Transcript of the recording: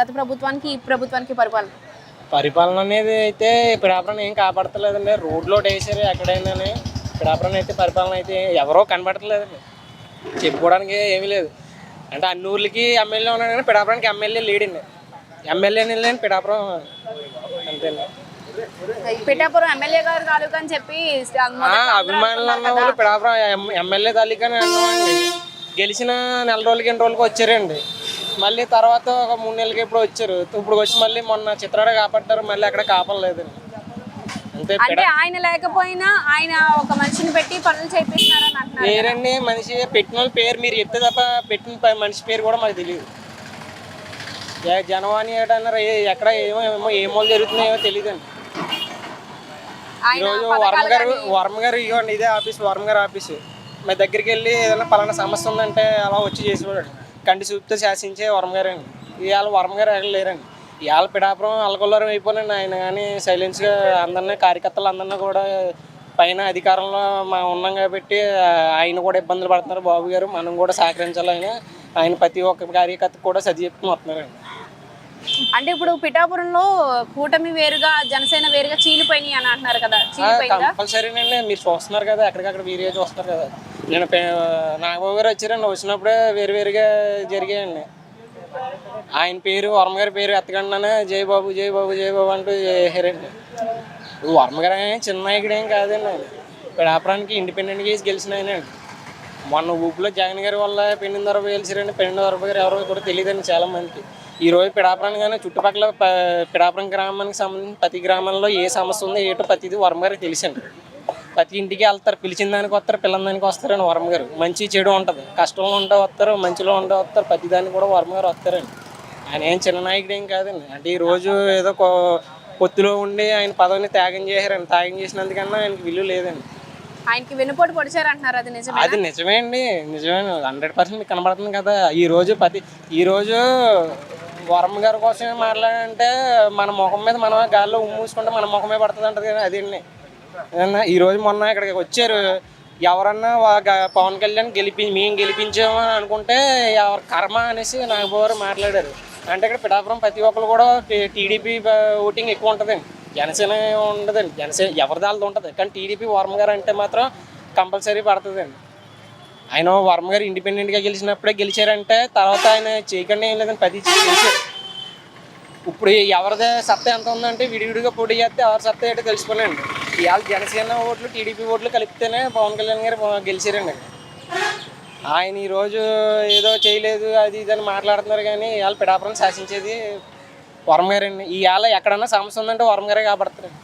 గత ప్రభుత్వానికి ఈ ప్రభుత్వానికి పరిపాలన? పరిపాలన అనేది అయితే పిడాపురం ఏం కాపాడతలేదండి. రోడ్లో వేసారు ఎక్కడైనా పిడాపురం అయితే పరిపాలన అయితే ఎవరో కనబడతలేదండి. చెప్పుకోవడానికి ఏమీ లేదు. అంటే అన్ని ఊర్లకి ఎమ్మెల్యే ఉన్నాడు కానీ పిడాపురానికి ఎమ్మెల్యే లేడండి. ఎమ్మెల్యే లేని పిడాపురం అంతేండి. పిఠాపురం ఎమ్మెల్యే గారు అని చెప్పి అభిమానులు అన్న వాళ్ళు పిడాపురం ఎమ్- ఎమ్మెల్యే అన్నామండి గెలిచిన నెల రోజులకి ఎన్ని రోజులకి వచ్చారండి. మళ్ళీ తర్వాత ఒక మూడు నెలలకి ఇప్పుడు వచ్చారు. ఇప్పుడు వచ్చి మళ్ళీ మొన్న చిత్రాడ కాపాడారు మళ్ళీ అక్కడ కాపాడలేదండి అంటే ఆయన లేకపోయినా ఆయన ఒక మనిషిని పెట్టి పనులు చేపిస్తున్నారని అంటున్నారు పేరండి మనిషి పెట్టిన వాళ్ళ పేరు మీరు చెప్తే తప్ప పెట్టిన మనిషి పేరు కూడా మాకు తెలియదు. ఏ జనవాణి ఏటన్నారు ఎక్కడ ఏమో ఏమో ఏమో జరుగుతున్నాయో తెలియదండి ఈరోజు వర్మ గారు వర్మ గారు ఇవ్వండి ఇదే ఆఫీస్ వర్మ గారు ఆఫీస్. మా దగ్గరికి వెళ్ళి ఏదైనా పలానా సమస్య ఉందంటే అలా వచ్చి చేసేవాడు. కంటి చూపుతో శాసించే వర్మ ఇవాళ వర్మ గారు ఎక్కడ లేరండి. ఇవాళ పిడాపురం అలకొల్లారం అయిపోయినండి ఆయన కానీ సైలెన్స్గా అందరినీ కార్యకర్తలు అందరినీ కూడా పైన అధికారంలో మా ఉన్నాం కాబట్టి ఆయన కూడా ఇబ్బందులు పడుతున్నారు బాబు గారు. మనం కూడా సహకరించాలి ఆయన. ఆయన ప్రతి ఒక్క కార్యకర్త కూడా సది వస్తున్నారండి. అంటే ఇప్పుడు పిఠాపురంలో కూటమి వేరుగా జనసేన వేరుగా చీలిపోయినాయి అని అంటున్నారు కదా. చీలిపోయిందా? కంపల్సరీనండి మీరు చూస్తున్నారు కదా ఎక్కడికక్కడ వీడియో చూస్తున్నారు కదా. నేను నాగబాబు గారు వచ్చారండి వచ్చినప్పుడే వేరు వేరుగా జరిగాయండి. ఆయన పేరు వర్మ గారి పేరు ఎత్తకుండానే జై బాబు జై బాబు జై బాబు అంటూ చేశారండి. వర్మ గారు ఆయన చిన్న నాయకుడు ఏం కాదండి పిడాపురానికి ఇండిపెండెంట్ చేసి గెలిచిన ఆయన మొన్న ఊపిలో జగన్ గారి వల్ల పెండిన దొరబ గెలిచారండి పెండిన దొరబ గారు ఎవరో కూడా తెలియదండి చాలా మందికి ఈ రోజు పిడాపురాన్ని కానీ చుట్టుపక్కల పిడాపురం గ్రామానికి సంబంధించి ప్రతి గ్రామంలో ఏ సమస్య ఉందో ఏటో ప్రతిదీ వర్మ గారికి తెలిసండి. ప్రతి ఇంటికి వెళ్తారు పిలిచిన దానికి వస్తారు పిల్లల దానికి వస్తారండి వర్మ గారు. మంచి చెడు ఉంటుంది. కష్టంలో ఉంటే వస్తారు మంచిలో ఉంటే వస్తారు ప్రతి దానికి కూడా వర్మ గారు వస్తారండి. ఆయన ఏం చిన్న నాయకుడు ఏం కాదండి. అంటే ఈ రోజు ఏదో పొత్తులో ఉండి ఆయన పదవిని త్యాగం చేశారండి. త్యాగం చేసినందుకన్నా ఆయనకి విలువ లేదండి. ఆయనకి వెనుపోటు పొడిచారు అంటున్నారు అది నిజమే అది నిజమే అండి. నిజమే హండ్రెడ్ పర్సెంట్ కనబడుతుంది కదా. ఈ రోజు ప్రతి ఈ రోజు వరం గారి కోసం మాట్లాడంటే మన ముఖం మీద మనం గాల్లో ఉమ్మూసుకుంటే మన ముఖమే పడుతుంది అంటది కదా అదండి ఈ రోజు మొన్న ఇక్కడికి వచ్చారు. ఎవరన్నా పవన్ కళ్యాణ్ గెలిపి మేము గెలిపించామని అనుకుంటే ఎవరి కర్మ అనేసి నాగబాబు మాట్లాడారు. అంటే ఇక్కడ పిఠాపురం ప్రతి ఒక్కరు కూడా టీడీపీ ఓటింగ్ ఎక్కువ ఉంటుందండి. జనసేన ఉండదండి. జనసేన ఎవరి ఉంటుంది. కానీ టీడీపీ వర్మ గారు అంటే మాత్రం కంపల్సరీ పడుతుందండి. ఆయన వర్మ గారు ఇండిపెండెంట్గా గెలిచినప్పుడే గెలిచారంటే తర్వాత ఆయన చేయకుండా ఏం లేదని పది చేశారు ఇప్పుడు ఎవరిది సత్తా ఎంత ఉందంటే విడివిడిగా పోటీ చేస్తే ఎవరి సత్తా ఏంటో తెలుసుకోలేండి. ఇవాళ జనసేన ఓట్లు టీడీపీ ఓట్లు కలిపితేనే పవన్ కళ్యాణ్ గారు గెలిచారండి. ఆయన ఈరోజు ఏదో చేయలేదు అది ఇది అని మాట్లాడుతున్నారు కానీ ఇవాళ పిడాపురం శాసించేది వరం గారండి. ఇవాళ ఎక్కడన్నా సమస్య ఉందంటే వర్మ గారే కాబడతారండి.